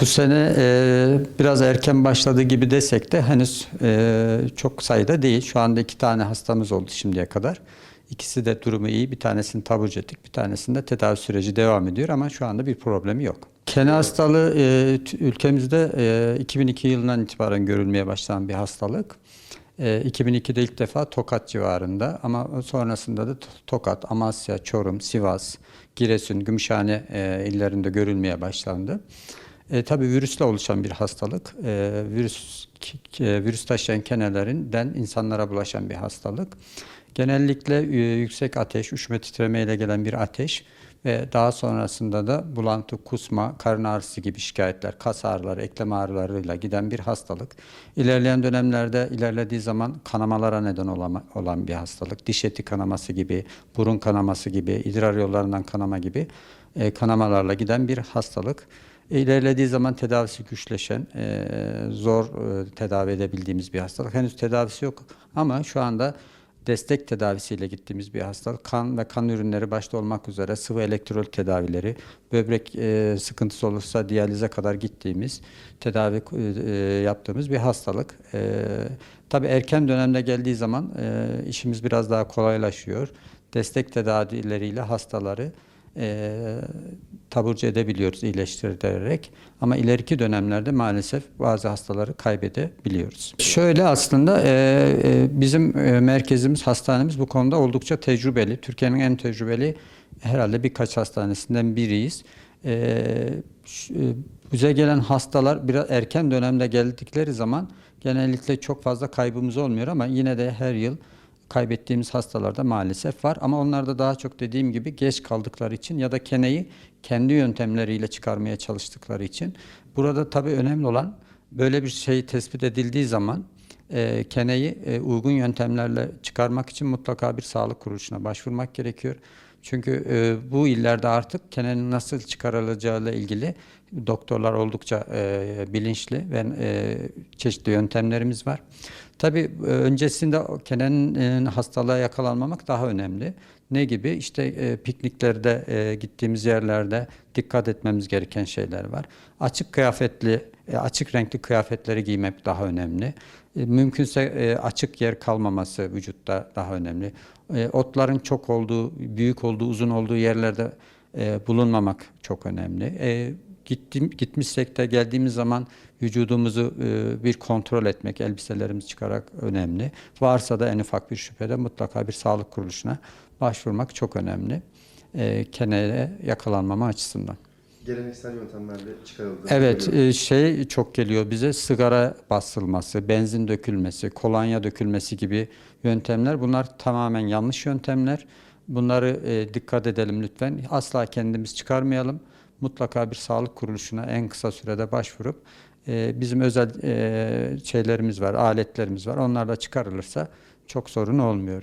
Bu sene e, biraz erken başladı gibi desek de henüz e, çok sayıda değil. Şu anda iki tane hastamız oldu şimdiye kadar. İkisi de durumu iyi. Bir tanesini taburcu ettik, bir tanesinde tedavi süreci devam ediyor ama şu anda bir problemi yok. Kene hastalığı e, ülkemizde e, 2002 yılından itibaren görülmeye başlayan bir hastalık. E, 2002'de ilk defa Tokat civarında ama sonrasında da Tokat, Amasya, Çorum, Sivas, Giresun, Gümüşhane e, illerinde görülmeye başlandı. E, tabii virüsle oluşan bir hastalık. E, virüs e, virüs taşıyan kenelerinden insanlara bulaşan bir hastalık. Genellikle e, yüksek ateş, üşüme titremeyle gelen bir ateş ve daha sonrasında da bulantı, kusma, karın ağrısı gibi şikayetler, kas ağrıları, eklem ağrılarıyla giden bir hastalık. İlerleyen dönemlerde ilerlediği zaman kanamalara neden olan bir hastalık. Diş eti kanaması gibi, burun kanaması gibi, idrar yollarından kanama gibi e, kanamalarla giden bir hastalık. İlerlediği zaman tedavisi güçleşen, e, zor e, tedavi edebildiğimiz bir hastalık. Henüz tedavisi yok ama şu anda destek tedavisiyle gittiğimiz bir hastalık. Kan ve kan ürünleri başta olmak üzere sıvı elektrol tedavileri, böbrek e, sıkıntısı olursa diyalize kadar gittiğimiz, tedavi yaptığımız bir hastalık. E, tabii erken dönemde geldiği zaman işimiz biraz daha kolaylaşıyor. Destek tedavileriyle hastaları taburcu edebiliyoruz iyileştirerek ama ileriki dönemlerde maalesef bazı hastaları kaybedebiliyoruz. Şöyle aslında e, e, bizim e, merkezimiz, hastanemiz bu konuda oldukça tecrübeli. Türkiye'nin en tecrübeli herhalde birkaç hastanesinden biriyiz. E, e, bize gelen hastalar biraz erken dönemde geldikleri zaman genellikle çok fazla kaybımız olmuyor ama yine de her yıl kaybettiğimiz hastalarda maalesef var. Ama onlarda daha çok dediğim gibi geç kaldıkları için ya da keneyi kendi yöntemleriyle çıkarmaya çalıştıkları için. Burada tabii önemli olan böyle bir şey tespit edildiği zaman e, keneyi e, uygun yöntemlerle çıkarmak için mutlaka bir sağlık kuruluşuna başvurmak gerekiyor. Çünkü e, bu illerde artık kenenin nasıl çıkarılacağıyla ilgili doktorlar oldukça e, bilinçli ve e, çeşitli yöntemlerimiz var. Tabii e, öncesinde e, hastalığa yakalanmamak daha önemli. Ne gibi? İşte e, pikniklerde, e, gittiğimiz yerlerde dikkat etmemiz gereken şeyler var. Açık kıyafetli, e, açık renkli kıyafetleri giymek daha önemli. E, Mümkünse e, açık yer kalmaması vücutta daha önemli. E, Otların çok olduğu, büyük olduğu, uzun olduğu yerlerde e, bulunmamak çok önemli. E, Gittim, gitmişsek de geldiğimiz zaman vücudumuzu e, bir kontrol etmek, elbiselerimizi çıkarak önemli. Varsa da en ufak bir şüphede mutlaka bir sağlık kuruluşuna başvurmak çok önemli. E, keneye yakalanmama açısından. Geleneksel yöntemlerle çıkarıldı. Evet, e, şey çok geliyor bize sigara basılması, benzin dökülmesi, kolonya dökülmesi gibi yöntemler. Bunlar tamamen yanlış yöntemler. Bunları e, dikkat edelim lütfen. Asla kendimiz çıkarmayalım. Mutlaka bir sağlık kuruluşuna en kısa sürede başvurup e, bizim özel e, şeylerimiz var, aletlerimiz var. Onlarla çıkarılırsa çok sorun olmuyor.